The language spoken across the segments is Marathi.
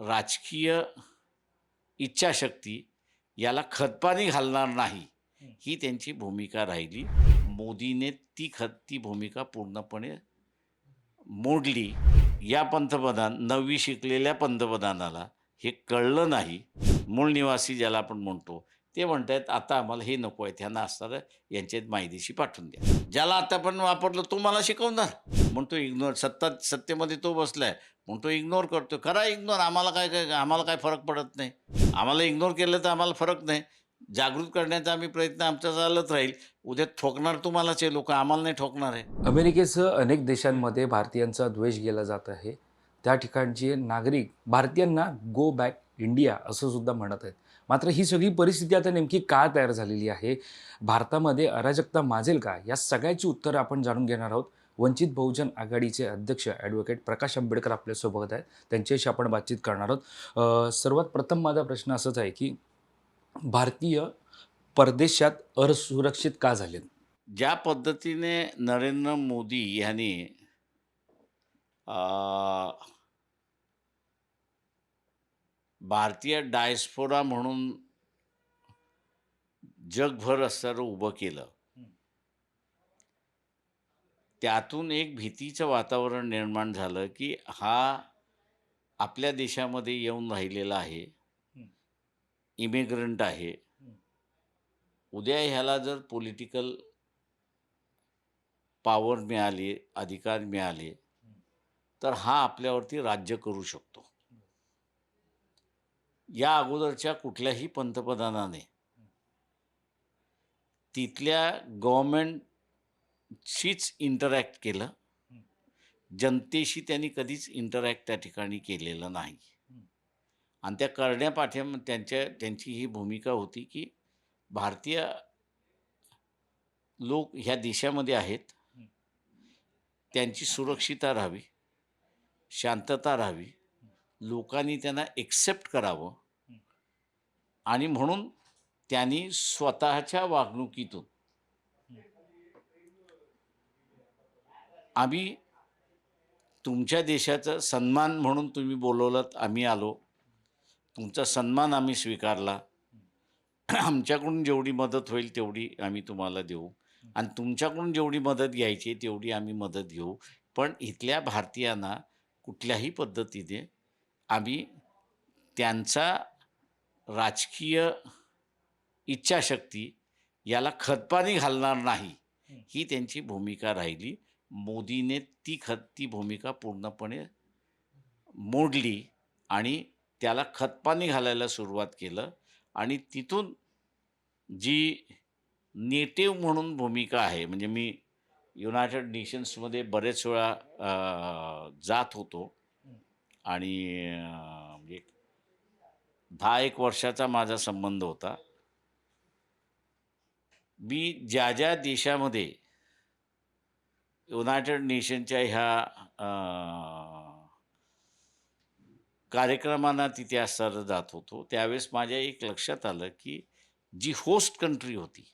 राजकीय इच्छाशक्ती याला खतपाणी घालणार नाही. ही त्यांची भूमिका राहिली. मोदीने ती खत ती भूमिका पूर्णपणे मोडली. या पंतप्रधान नववी शिकलेल्या पंतप्रधानाला हे कळलं नाही. मूळ निवासी ज्याला आपण म्हणतो ते म्हणत आहेत आता आम्हाला हे नको आहे ह्यांना असणारं यांच्यात माहितीशी पाठवून द्या. ज्याला आता पण वापरलं तो मला शिकवणार. म्हणतो इग्नोर सत्ता सत्तेमध्ये तो बसलाय. म्हणतो इग्नोर करतो. करा इग्नोर आम्हाला काय काय आम्हाला काय फरक पडत नाही. आम्हाला इग्नोर केलं तर आम्हाला फरक नाही. जागृत करण्याचा आम्ही प्रयत्न आमचा चालत राहील. उद्या ठोकणार तुम्हालाच आहे लोक आम्हाला नाही ठोकणार आहे अमेरिकेसह अनेक देशांमध्ये भारतीयांचा द्वेष केला जात आहे. त्या ठिकाणचे नागरिक भारतीयांना गो बॅक इंडिया असं सुद्धा म्हणत आहेत. मात्र ही सगळी परिस्थिती आता नेमकी का तयार झालेली आहे? भारतामध्ये अराजकता माजेल का? या सगळ्याची उत्तरं आपण जाणून घेणार आहोत. वंचित बहुजन आघाडीचे अध्यक्ष ॲडव्होकेट प्रकाश आंबेडकर आपल्यासोबत आहेत. त्यांच्याशी आपण बातचीत करणार आहोत. सर्वात प्रथम माझा प्रश्न असाच आहे की भारतीय परदेशात असुरक्षित का झालेत? ज्या पद्धतीने नरेंद्र मोदी यांनी भारतीय डायस्फोरा म्हणून जगभर असणारं उभं केलं. त्यातून एक भीतीचं वातावरण निर्माण झालं की हा आपल्या देशामध्ये येऊन राहिलेला आहे. इमिग्रंट आहे. उद्या ह्याला जर पॉलिटिकल पॉवर मिळाली अधिकार मिळाले तर हा आपल्यावरती राज्य करू शकतो. या अगोदरच्या कुठल्याही पंतप्रधानाने तिथल्या गव्हर्मेंटशीच इंटरॅक्ट केलं. जनतेशी त्यांनी कधीच इंटरॅक्ट त्या ठिकाणी केलेलं नाही. आणि त्या करण्यापाठ्याम त्यांच्या त्यांची ही भूमिका होती की भारतीय लोक ह्या देशामध्ये आहेत. त्यांची सुरक्षितता राहावी शांतता राहावी. लोकांनी त्यांना एक्सेप्ट करावं. आणि म्हणून त्यांनी स्वतःच्या वागणुकीतून आम्ही तुमच्या देशाचा सन्मान म्हणून तुम्ही बोलवलात आम्ही आलो. तुमचा सन्मान आम्ही स्वीकारला. आमच्याकडून जेवढी मदत होईल तेवढी आम्ही तुम्हाला देऊ. आणि तुमच्याकडून जेवढी मदत घ्यायची तेवढी आम्ही मदत घेऊ. पण इथल्या भारतीयांना कुठल्याही पद्धतीने आम्ही त्यांचा राजकीय इच्छाशक्ती याला खतपाणी घालणार नाही. ही त्यांची भूमिका राहिली. मोदीने ती खत ती भूमिका पूर्णपणे मोडली आणि त्याला खतपाणी घालायला सुरुवात केलं. आणि तिथून जी नेटिव्ह म्हणून भूमिका आहे म्हणजे मी युनायटेड नेशन्समध्ये बरेच वेळा जात होतो. आणि दहा एक वर्षाचा माझा संबंध होता. मी ज्या ज्या देशामध्ये युनायटेड नेशनच्या ह्या कार्यक्रमांना तिथे असताना जात होतो त्यावेळेस माझ्या एक लक्षात आलं की जी होस्ट कंट्री होती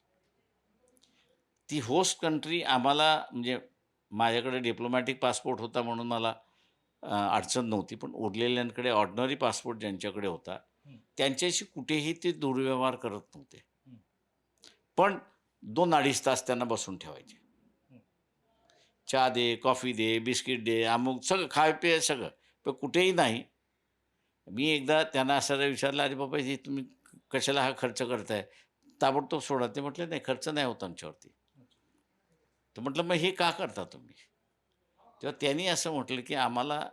ती होस्ट कंट्री आम्हाला म्हणजे माझ्याकडे डिप्लोमॅटिक पासपोर्ट होता म्हणून मला अडचण नव्हती पण उरलेल्यांकडे ऑर्डिनरी पासपोर्ट ज्यांच्याकडे होता त्यांच्याशी कुठेही ते दुर्व्यवहार करत नव्हते. पण दोन अडीच तास त्यांना बसून ठेवायचे. चहा दे कॉफी दे बिस्किट दे अमुक सगळं खाय पे सगळं. पण कुठेही नाही. मी एकदा त्यांना असं विचारलं अरे बाबा हे तुम्ही कशाला हा खर्च करताय? ताबडतोब सोडा. ते म्हटलं नाही खर्च नाही होत आमच्यावरती. तर म्हटलं मग हे का करता तुम्ही? तेव्हा त्यांनी असं म्हटलं की आम्हाला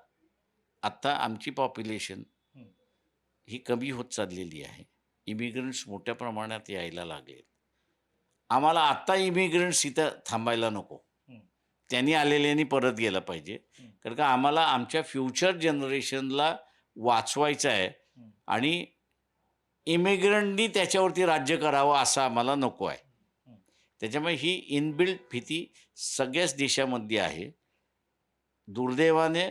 आत्ता आमची पॉप्युलेशन ही कमी होत चाललेली आहे. इमिग्रंट्स मोठ्या प्रमाणात यायला लागलेत. आम्हाला आत्ता इमिग्रंट्स इथं थांबायला नको. त्यांनी आलेल्यांनी परत गेलं पाहिजे. कारण का आम्हाला आमच्या फ्युचर जनरेशनला वाचवायचं आहे आणि इमिग्रंटनी त्याच्यावरती राज्य करावं असं आम्हाला नको आहे. त्याच्यामुळे ही इनबिल्ट भीती सगळ्याच देशामध्ये आहे. दुर्दैवाने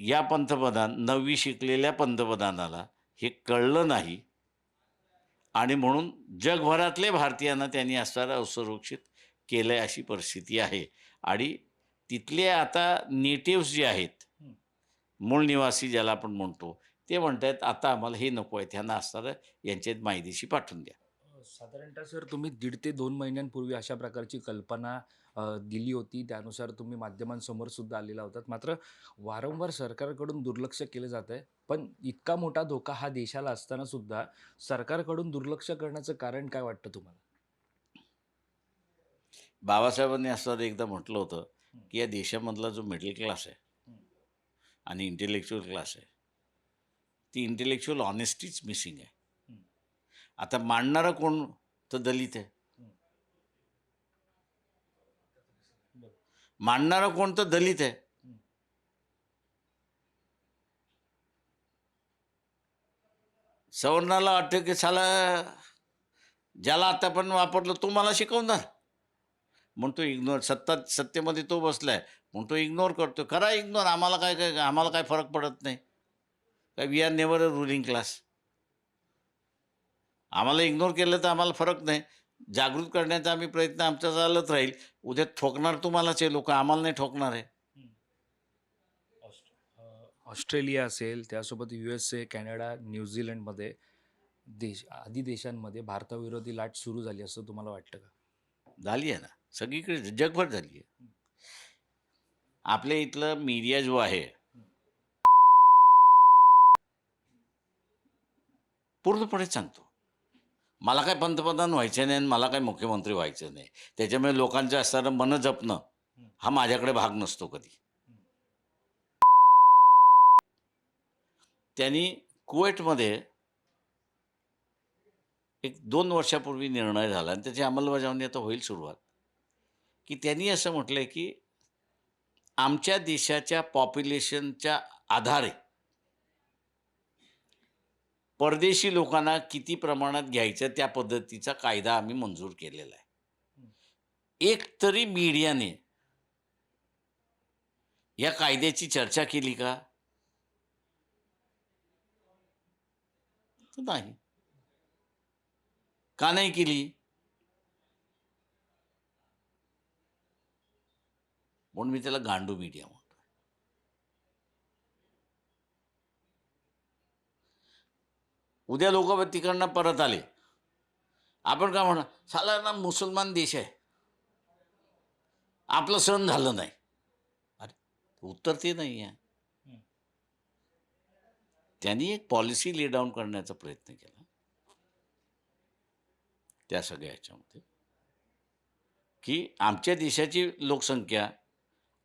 या पंतप्रधान नववी शिकलेल्या पंतप्रधानाला हे कळलं नाही. आणि म्हणून जगभरातले भारतीयांना त्यांनी असणारं असुरक्षित केलं आहे अशी परिस्थिती आहे. आणि तिथले आता नेटिव्स जे आहेत मूळ निवासी ज्याला आपण म्हणतो ते म्हणत आहेत आता आम्हाला हे नको आहेत ह्यांना असणारं यांच्यात माहितीशी पाठवून द्या. साधारणतः सर तुम्ही दीड ते दोन महिन्यांपूर्वी अशा प्रकारची कल्पना अ, दिली होती. त्यानुसार तुम्ही माध्यमांसमोर सुद्धा आलेला होतात. मात्र वारंवार सरकारकडून दुर्लक्ष केलं जात आहे पण इतका मोठा धोका हा देशाला असताना सुद्धा सरकारकडून दुर्लक्ष करण्याचं कारण काय वाटतं तुम्हाला? बाबासाहेबांनी असं एकदा म्हटलं होतं की या देशामधला जो मिडल क्लास आहे. आणि इंटेलेक्च्युअल क्लास आहे ती इंटेलेक्च्युअल ऑनेस्टीच मिसिंग आहे. आता मांडणारा कोण? तर दलित आहे. मांडणारा कोण? तर दलित आहे. सवर्णाला वाटतं की साला ज्याला आता पण वापरलं तो मला शिकवणार. तो इग्नोर सत्ता सत्तेमध्ये तो बसला आहे म्हणून तो इग्नोर करतो करा इग्नोर आम्हाला काय काय आम्हाला काय फरक पडत नाही. काय we are never a ruling class आम्हाला इग्नोर केलं तर आम्हाला फरक नाही. जागृत करण्याचा आम्ही प्रयत्न आमचा चालत राहील. उद्या ठोकणार तुम्हालाच आहे लोक आम्हाला नाही ठोकणार आहे ऑस्ट्रेलिया असेल त्यासोबत यू एस ए कॅनडा न्यूझीलंडमध्ये देश आदी देशांमध्ये भारताविरोधी लाट सुरू झाली असं तुम्हाला वाटतं का? झाली आहे ना. सगळीकडे जगभर झाली आहे. आपल्या इथलं मीडिया जो आहे पूर्णपणे सांगतो. मला काय पंतप्रधान व्हायचं नाही आणि मला काय मुख्यमंत्री व्हायचं नाही. त्याच्यामुळे लोकांचं असणारं मन जपणं हा माझ्याकडे भाग नसतो कधी. त्यांनी कुवेटमध्ये एक दोन वर्षापूर्वी निर्णय झाला आणि त्याची अंमलबजावणी आता होईल सुरुवात. की त्यांनी असं म्हटलंय की आमच्या देशाच्या पॉप्युलेशनच्या आधारे परदेशी लोकांना किती प्रमाणात घ्यायचं त्या पद्धतीचा कायदा आम्ही मंजूर केलेला आहे. एक तरी मीडियाने या कायद्याची चर्चा केली का? नाही. का नाही केली? म्हणून मी त्याला गांडू मीडिया म्हणतो उद्या लोक तिकडनं परत आले. आपण काय म्हणा साधारण मुसलमान देश आहे. आपलं सण झालं नाही. अरे उत्तर ते नाही आहे. त्यांनी एक पॉलिसी ले डाऊन करण्याचा प्रयत्न केला. त्या सगळ्या ह्याच्यामध्ये. की आमच्या देशाची लोकसंख्या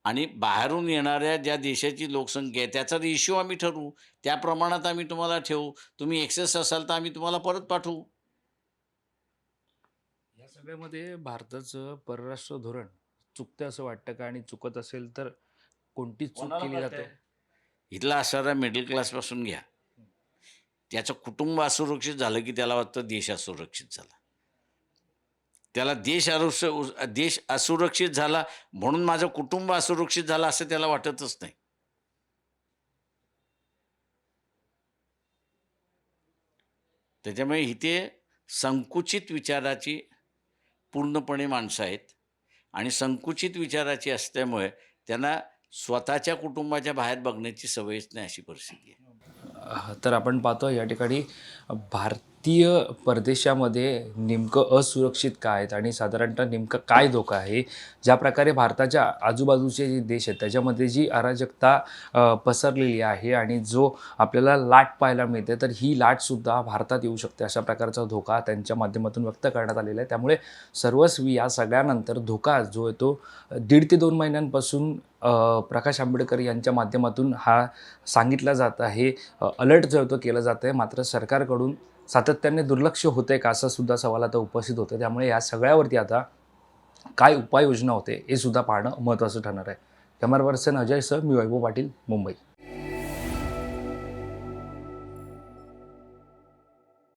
आणि बाहेरून येणाऱ्या ज्या देशाची लोकसंख्या आहे त्याचा रेशिओ आम्ही ठरवू. त्या प्रमाणात आम्ही तुम्हाला ठेवू. तुम्ही एक्सेस असाल तर आम्ही तुम्हाला परत पाठवू. या सगळ्यामध्ये भारताचं परराष्ट्र धोरण चुकतं असं वाटतं का? आणि चुकत असेल तर कोणती चूक केली जाते? इथला असणारा मिडल क्लासपासून घ्या. त्याचं कुटुंब असुरक्षित झालं की त्याला वाटतं देश असुरक्षित झाला. त्याला देश अरुस देश असुरक्षित झाला म्हणून माझं कुटुंब असुरक्षित झालं असं त्याला वाटतच नाही. त्याच्यामुळे इथे संकुचित विचाराची पूर्णपणे माणसं आहेत आणि संकुचित विचाराची असल्यामुळे त्यांना स्वतःच्या कुटुंबाच्या बाहेर बघण्याची सवयच नाही अशी परिस्थिती आहे. तर आपण पाहतो या ठिकाणी भारतीय परदेशामध्ये नेमकं असुरक्षित काय आहेत आणि साधारणतः नेमकं काय धोका आहे? ज्या प्रकारे भारताच्या आजूबाजूचे जे देश आहेत त्याच्यामध्ये जी अराजकता पसरलेली आहे आणि जो आपल्याला लाट पाहायला मिळते तर ही लाटसुद्धा भारतात येऊ शकते अशा प्रकारचा धोका त्यांच्या माध्यमातून व्यक्त करण्यात आलेला आहे. त्यामुळे सर्वस्वी या सगळ्यानंतर धोका जो आहे तो दीड ते दोन महिन्यांपासून प्रकाश आंबेडकर यांच्या माध्यमातून हा सांगितला जात आहे. अलर्ट जो आहे तो केला जात आहे. मात्र सरकारकडून सातत्याने दुर्लक्ष होते का असा सुद्धा सवाल आता उपस्थित होतो त्यामुळे या सगळ्यावरती आता काय उपाययोजना होते हे सुद्धा पाहणं महत्त्वाचं ठरणार आहे. कॅमेरा पर्सन अजय सर मी वैभव पाटील मुंबई.